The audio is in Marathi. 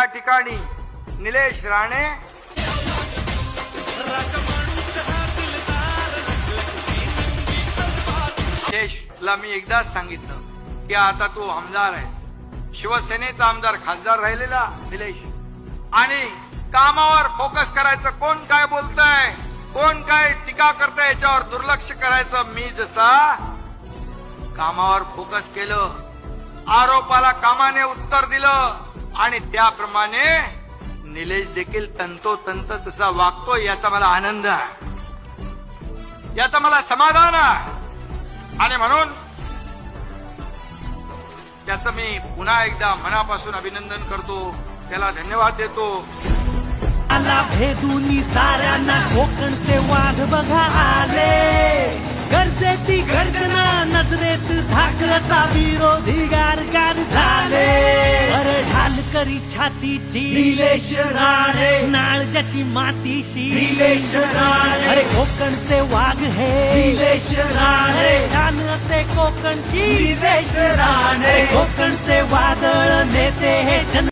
या ठिकाणी निलेश राणे. शेषला मी एकदाच सांगितलं की आता तू आमदार आहे. शिवसेनेचा आमदार खासदार राहिलेला निलेश. आणि कामावर फोकस करायचं कोण काय बोलतंय कोण काय टीका करतंय याच्यावर दुर्लक्ष करायचं मी जसा कामावर फोकस केलं आरोपाला कामाने उत्तर दिलं आणि त्याप्रमाणे निलेश देखील तंतोतंत तसा वागतो याचा मला आनंद आहे. याचा मला समाधान आहे. आणि म्हणून त्याच मी पुन्हा एकदा मनापासून अभिनंदन करतो. त्याला धन्यवाद देतो. आला भेदुनी साऱ्यांना कोकणचे वाघ बघा आले. गरजेती गर्जना नजरेत धाक असा विरोधी गारगार झाला. करी छातीची. निलेश राणे. नाळ ज्याची मातीशी. निलेश राणे. अरे कोकणचे वाघ हे. निलेश राणे. ढाल असे कोकणची. निलेश राणे. कोकणचे वादळ नेते हे जन